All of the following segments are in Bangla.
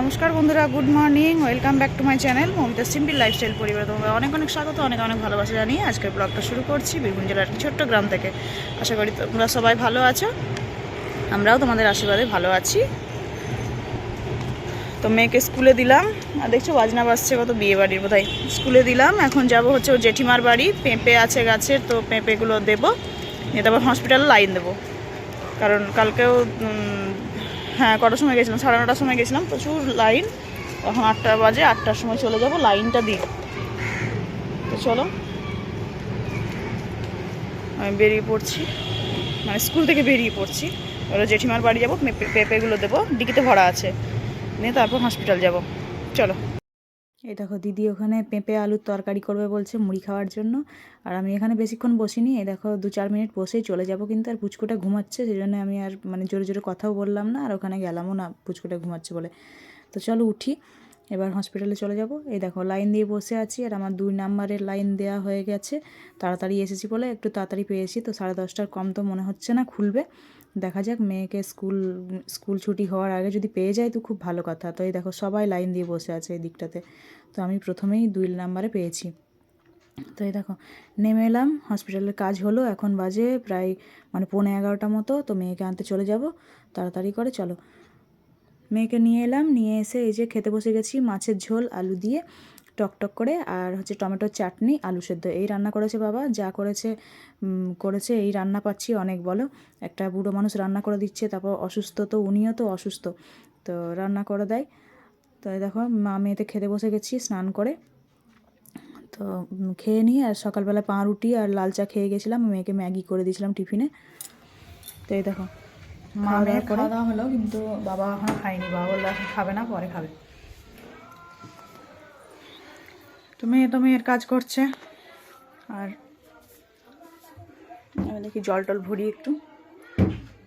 নমস্কার বন্ধুরা, good morning, welcome back to my channel Momita simple lifestyle পরিবার। তোমাদের অনেক অনেক স্বাগত, অনেক অনেক ভালোবাসা জানিয়ে আজকের ব্লগটা শুরু করছি বীরভূম জেলার একটি ছোট্ট গ্রাম থেকে। আশা করি তোমরা সবাই ভালো আছো, আমরাও তোমাদের আশীর্বাদে ভালো আছি। তো মেয়েকে স্কুলে দিলাম, আর দেখছ বাজনা বাজছে, কত বিয়ে বাড়ির বোধহয়। স্কুলে দিলাম, এখন যাব হচ্ছে ওর জেঠিমার বাড়ি, পেঁপে আছে গাছের, তো পেঁপেগুলো দেবো, নিয়ে তারপর হসপিটালে লাইন দেবো। কারণ কালকেও হ্যাঁ কটার সময় গেছিলাম? সাড়ে নটার সময় গেছিলাম। প্রচুর লাইন। এখন আটটা বাজে, আটটার সময় চলে যাব। লাইনটা দিই তো চলো। আমি বেরিয়ে পড়ছি। মানে স্কুল থেকে বেরিয়ে পড়ছি। ওরা জেঠিমার বাড়ি যাব, পেঁপে- পেঁপেগুলো দেবো। ডিকিতে ভরা আছে। নিয়ে তারপর হসপিটাল যাব। চলো। এই দেখো দিদি ওখানে পেঁপে, আলুর তরকারি করবে বলছে মুড়ি খাওয়ার জন্য। আর আমি এখানে বেশিক্ষণ বসিনি, এই দেখো দু চার মিনিট বসেই চলে যাব, কিন্তু আর পুচকুটা ঘুমাচ্ছে সেই জন্য আমি আর মানে জোরে জোরে কথাও বললাম না, আর ওখানে গেলামও না পুচকুটা ঘুমাচ্ছে বলে। তো চলো উঠি, এবার হসপিটালে চলে যাব। এই দেখো লাইন দিয়ে বসে আছি, আর আমার দুই নাম্বারের লাইন দেওয়া হয়ে গেছে। তাড়াতাড়ি এসেছি বলে একটু তাড়াতাড়ি পেয়েছি, তো সাড়ে দশটার কম তো মনে হচ্ছে না খুলবে। দেখা যাক মেয়েকে স্কুল স্কুল ছুটি হওয়ার আগে যদি পেয়ে যায় তো খুব ভালো কথা। তো এই দেখো, সবাই লাইন দিয়ে বসে আছে এই দিকটাতে। তো আমি প্রথমেই দুই নাম্বারে পেয়েছি। তো এই দেখো, নেমে এলাম হসপিটালের কাজ হলো, এখন বাজে প্রায় মানে পৌনে এগারোটা মতো, তো মেয়েকে আনতে চলে যাব, তাড়াতাড়ি করে চলো। মেয়েকে নিয়ে এলাম, নিয়ে এসে এই যে খেতে বসে গেছি, মাছের ঝোল, আলু দিয়ে। টকটক করে আর হচ্ছে টমেটোর চাটনি আলু সেদ্ধ। এই রান্না করেছে বাবা যা করেছে করেছে এই রান্না পাচ্ছি অনেক বলো। একটা বুড়ো মানুষ রান্না করে দিচ্ছে তারপর অসুস্থ তো উনিও তো অসুস্থ। তো রান্না করে দেয়। তো এই দেখো মা মেয়েতে খেতে বসে গেছি স্নান করে। তো খেয়ে নিয়ে আর সকালবেলা পাউরুটি আর লাল চা খেয়ে গেছিলাম মেয়েকে ম্যাগি করে দিয়েছিলাম টিফিনে। তো এই দেখো মা মেয়ের খাওয়া দাওয়া হলো কিন্তু বাবা এখন খায়নি বাবা বলল এখন খাবে না পরে খাবে। তো মেয়ে তো মেয়ের কাজ করছে। আর আমি দেখি জল টল ভরি একটু।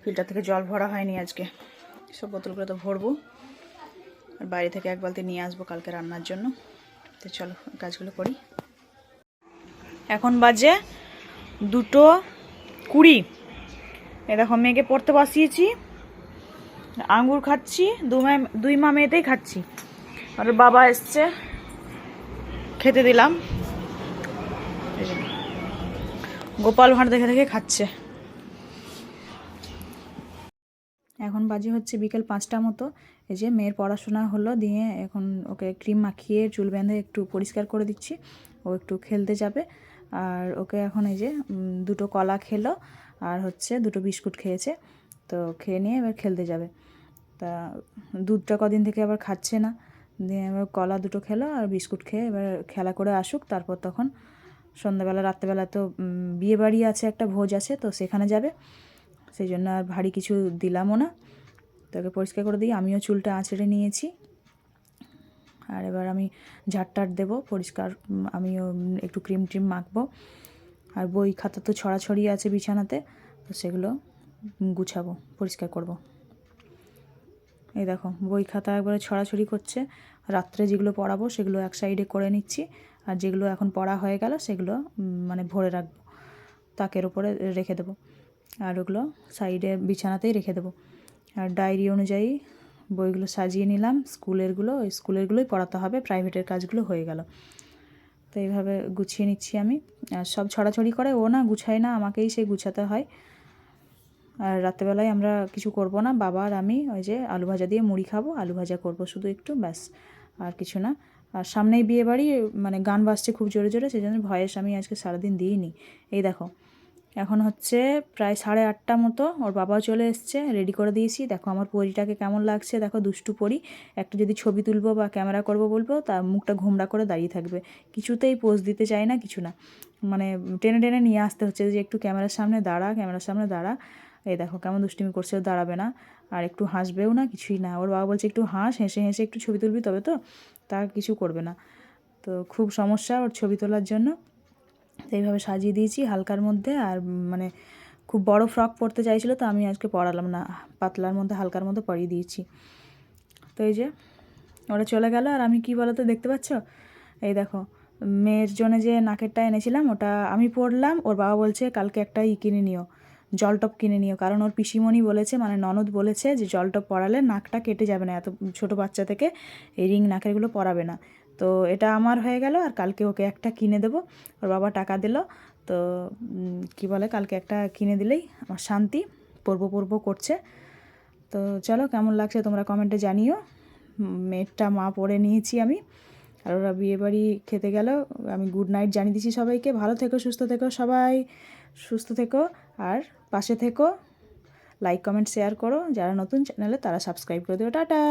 ফিল্টার থেকে জল ভরা হয়নি আজকে। সব বোতলগুলো তো ভরবো। আর বাইরে থেকে এক বালতি নিয়ে আসব কালকে রান্নার জন্য। তো চলো, কাজগুলো করি। এখন বাজে দুটো কুড়ি। এ দেখো, মেয়েকে পড়তে বসিয়েছি। আঙ্গুর খাচ্ছি দুই মা মেয়েতেই খাচ্ছি। আর বাবা এসছে। খেতে দিলাম। গোপাল ভাঁড় দেখে দেখে খাচ্ছে। এখন বাজে হচ্ছে বিকেল পাঁচটা মতো। এই যে মেয়ের পড়াশোনা হলো দিয়ে এখন ওকে ক্রিম মাখিয়ে চুল বেঁধে একটু পরিষ্কার করে দিচ্ছি। ও একটু খেলতে যাবে। আর ওকে এখন এই যে দুটো কলা খেলো আর হচ্ছে দুটো বিস্কুট খেয়েছে। তো খেয়ে নিয়ে এবার খেলতে যাবে। তা দুধটা কদিন থেকে আবার খাচ্ছে না। দিয়ে এবার কলা দুটো খেলো আর বিস্কুট খেয়ে এবার খেলা করে আসুক। তারপর তখন সন্ধ্যাবেলা, রাত্রেবেলা তো বিয়ে বাড়ি আছে, একটা ভোজ আছে, তো সেখানে যাবে। সেই জন্য আর ভারী কিছু দিলামও না। তাকে পরিষ্কার করে দিই, আমিও চুলটা আঁচড়ে নিয়েছি। আর এবার আমি ঝাড়টার দেবো, পরিষ্কার আমিও একটু ক্রিম ট্রিম মাখবো। আর বই খাতা তো ছড়াছড়ি আছে বিছানাতে, তো সেগুলো গুছাবো, পরিষ্কার করব। এই দেখো, বই খাতা একবারে ছড়াছড়ি করছে। রাত্রে যেগুলো পড়াবো সেগুলো এক সাইডে করে নিচ্ছি। আর যেগুলো এখন পড়া হয়ে গেল সেগুলো মানে ভরে রাখব, তাকের উপরে রেখে দেবো। আর ওগুলো সাইডে বিছানাতেই রেখে দেবো। আর ডায়েরি অনুযায়ী বইগুলো সাজিয়ে নিলাম। স্কুলেরগুলো ওই স্কুলেরগুলোই পড়াতে হবে, প্রাইভেটের কাজগুলো হয়ে গেল। তো এইভাবে গুছিয়ে নিচ্ছি আমি। আর সব ছড়াছড়ি করে ও না গুছায় না, আমাকেই সেই গুছাতে হয়। আর রাত্রেবেলায় আমরা কিছু করব না। বাবা আর আমি ওই যে আলু ভাজা দিয়ে মুড়ি খাব, আলু ভাজা করব শুধু একটু, ব্যাস, আর কিছু না। আর সামনেই বিয়ে বাড়ি মানে গান বাজছে খুব জোরে জোরে, সেই জন্য ভয়েস আমি আজকে সারাদিন দিইনি। এই দেখো, এখন হচ্ছে প্রায় সাড়ে আটটা মতো, ওর বাবাও চলে এসছে রেডি করে দিয়েছি। দেখো আমার পরিটাকে কেমন লাগছে, দেখো দুষ্টু পরি। একটা যদি ছবি তুলবো বা ক্যামেরা করব বলব, তার মুখটা ঘোমরা করে দাঁড়িয়ে থাকবে। কিছুতেই পোজ দিতে চায় না, কিছু না। মানে টেনে টেনে নিয়ে আসতে হচ্ছে যে, একটু ক্যামেরার সামনে দাঁড়া ক্যামেরার সামনে দাঁড়া। এই দেখো কেমন দুষ্টুমি করছে দাঁড়াবে না। আর একটু হাসবেও না, কিছুই না। ওর বাবা বলছে একটু হাস, হেসে হেসে একটু ছবি তুলবি তবে তো, তা কিছু করবে না। তো খুব সমস্যা ওর ছবি তোলার জন্য। তো এইভাবে সাজিয়ে দিয়েছি হালকার মধ্যে আর মানে খুব বড় ফ্রক পরতে চাইছিল তো আমি আজকে পরালাম না, পাতলার মধ্যে হালকার মধ্যে পরিয়ে দিয়েছি। তো এই যে ওরা চলে গেল আর আমি কি বলতো দেখতে পাচ্ছ? এই দেখো, মেয়ের জন্য যে নাকেরটা এনেছিলাম ওটা আমি পরলাম, ওর বাবা বলছে কালকে একটা ই কিনে নিও। জলটপ কিনে নিও। কারণ ওর পিসিমণি বলেছে মানে ননদ বলেছে যে জলটপ পরালে নাকটা কেটে যাবে না, এত ছোট বাচ্চা থেকে এই রিং নাকেরগুলো পরাবে না। তো এটা আমার হয়ে গেল আর কালকে ওকে একটা কিনে দেবো। ওর বাবা টাকা দিল, তো কি বলে, কালকে একটা কিনে দিলেই আমার শান্তি, পরবো পরবো করছে। তো চলো, কেমন লাগছে তোমরা কমেন্টে জানিও। মেয়েরটা মা পরে নিয়েছি আমি, আর ওরা বিয়ে বাড়ি খেতে গেল। আমি গুড নাইট জানিয়ে দিচ্ছি সবাইকে। ভালো থেকো, সুস্থ থেকো সবাই। সুস্থ থেকো আর পাশে থেকো। লাইক কমেন্ট শেয়ার করো। যারা নতুন চ্যানেলে তারা সাবস্ক্রাইব করে দেবো টাটা!